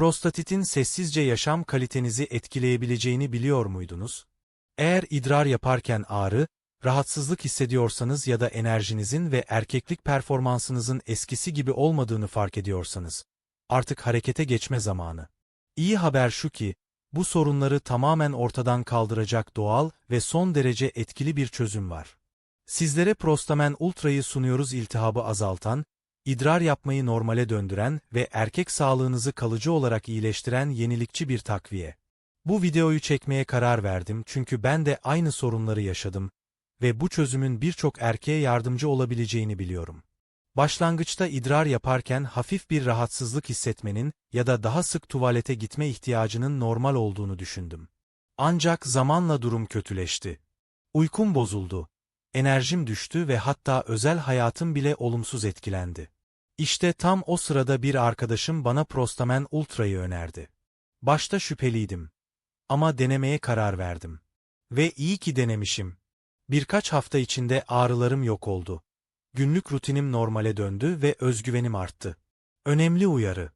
Prostatitin sessizce yaşam kalitenizi etkileyebileceğini biliyor muydunuz? Eğer idrar yaparken ağrı, rahatsızlık hissediyorsanız ya da enerjinizin ve erkeklik performansınızın eskisi gibi olmadığını fark ediyorsanız, artık harekete geçme zamanı. İyi haber şu ki, bu sorunları tamamen ortadan kaldıracak doğal ve son derece etkili bir çözüm var. Sizlere Prostamen Ultra'yı sunuyoruz iltihabı azaltan, idrar yapmayı normale döndüren ve erkek sağlığınızı kalıcı olarak iyileştiren yenilikçi bir takviye. Bu videoyu çekmeye karar verdim çünkü ben de aynı sorunları yaşadım ve bu çözümün birçok erkeğe yardımcı olabileceğini biliyorum. Başlangıçta idrar yaparken hafif bir rahatsızlık hissetmenin ya da daha sık tuvalete gitme ihtiyacının normal olduğunu düşündüm. Ancak zamanla durum kötüleşti. Uykum bozuldu, enerjim düştü ve hatta özel hayatım bile olumsuz etkilendi. İşte tam o sırada bir arkadaşım bana Prostamen Ultra'yı önerdi. Başta şüpheliydim. Ama denemeye karar verdim. Ve iyi ki denemişim. Birkaç hafta içinde ağrılarım yok oldu. Günlük rutinim normale döndü ve özgüvenim arttı. Önemli uyarı.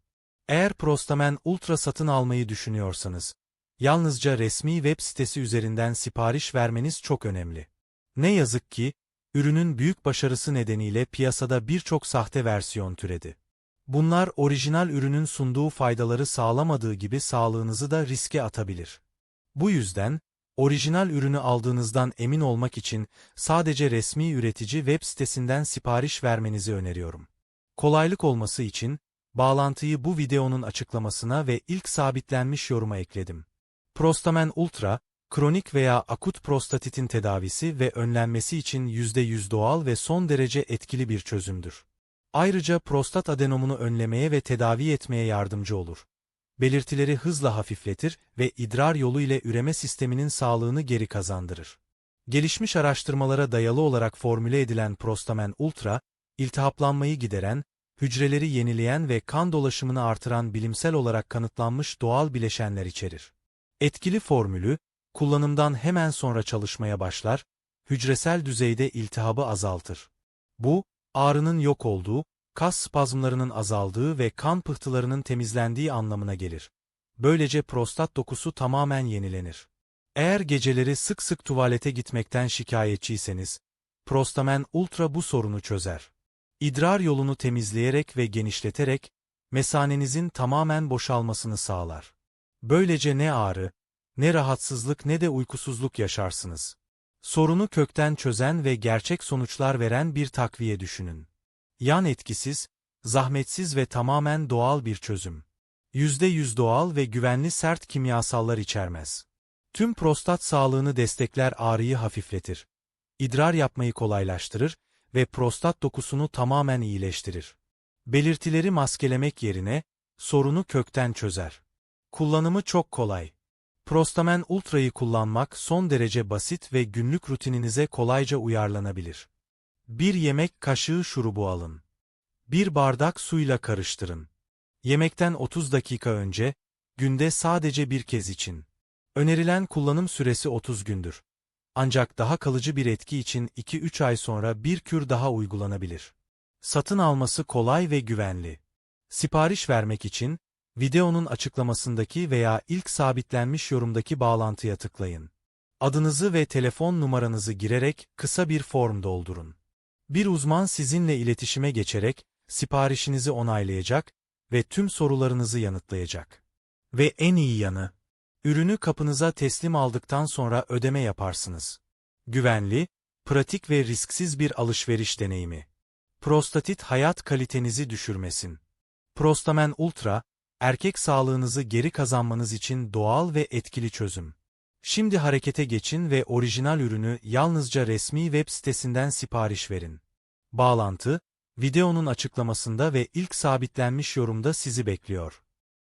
Eğer Prostamen Ultra satın almayı düşünüyorsanız, yalnızca resmi web sitesi üzerinden sipariş vermeniz çok önemli. Ne yazık ki, ürünün büyük başarısı nedeniyle piyasada birçok sahte versiyon türedi. Bunlar orijinal ürünün sunduğu faydaları sağlamadığı gibi sağlığınızı da riske atabilir. Bu yüzden, orijinal ürünü aldığınızdan emin olmak için sadece resmi üretici web sitesinden sipariş vermenizi öneriyorum. Kolaylık olması için, bağlantıyı bu videonun açıklamasına ve ilk sabitlenmiş yoruma ekledim. Prostamen Ultra, kronik veya akut prostatitin tedavisi ve önlenmesi için %100 doğal ve son derece etkili bir çözümdür. Ayrıca prostat adenomunu önlemeye ve tedavi etmeye yardımcı olur. Belirtileri hızla hafifletir ve idrar yolu ile üreme sisteminin sağlığını geri kazandırır. Gelişmiş araştırmalara dayalı olarak formüle edilen Prostamen Ultra, iltihaplanmayı gideren, hücreleri yenileyen ve kan dolaşımını artıran bilimsel olarak kanıtlanmış doğal bileşenler içerir. Etkili formülü, kullanımdan hemen sonra çalışmaya başlar, hücresel düzeyde iltihabı azaltır. Bu, ağrının yok olduğu, kas spazmlarının azaldığı ve kan pıhtılarının temizlendiği anlamına gelir. Böylece prostat dokusu tamamen yenilenir. Eğer geceleri sık sık tuvalete gitmekten şikayetçiyseniz, Prostamen Ultra bu sorunu çözer. İdrar yolunu temizleyerek ve genişleterek, mesanenizin tamamen boşalmasını sağlar. Böylece ne ağrı, ne rahatsızlık ne de uykusuzluk yaşarsınız. Sorunu kökten çözen ve gerçek sonuçlar veren bir takviye düşünün. Yan etkisiz, zahmetsiz ve tamamen doğal bir çözüm. %100 doğal ve güvenli sert kimyasallar içermez. Tüm prostat sağlığını destekler ağrıyı hafifletir. İdrar yapmayı kolaylaştırır ve prostat dokusunu tamamen iyileştirir. Belirtileri maskelemek yerine, sorunu kökten çözer. Kullanımı çok kolay. Prostamen Ultra'yı kullanmak son derece basit ve günlük rutininize kolayca uyarlanabilir. Bir yemek kaşığı şurubu alın. Bir bardak suyla karıştırın. Yemekten 30 dakika önce, günde sadece bir kez için. Önerilen kullanım süresi 30 gündür. Ancak daha kalıcı bir etki için 2-3 ay sonra bir kür daha uygulanabilir. Satın alması kolay ve güvenli. Sipariş vermek için, videonun açıklamasındaki veya ilk sabitlenmiş yorumdaki bağlantıya tıklayın. Adınızı ve telefon numaranızı girerek kısa bir form doldurun. Bir uzman sizinle iletişime geçerek siparişinizi onaylayacak ve tüm sorularınızı yanıtlayacak. Ve en iyi yanı, ürünü kapınıza teslim aldıktan sonra ödeme yaparsınız. Güvenli, pratik ve risksiz bir alışveriş deneyimi. Prostatit hayat kalitenizi düşürmesin. Prostamen Ultra, erkek sağlığınızı geri kazanmanız için doğal ve etkili çözüm. Şimdi harekete geçin ve orijinal ürünü yalnızca resmi web sitesinden sipariş verin. Bağlantı, videonun açıklamasında ve ilk sabitlenmiş yorumda sizi bekliyor.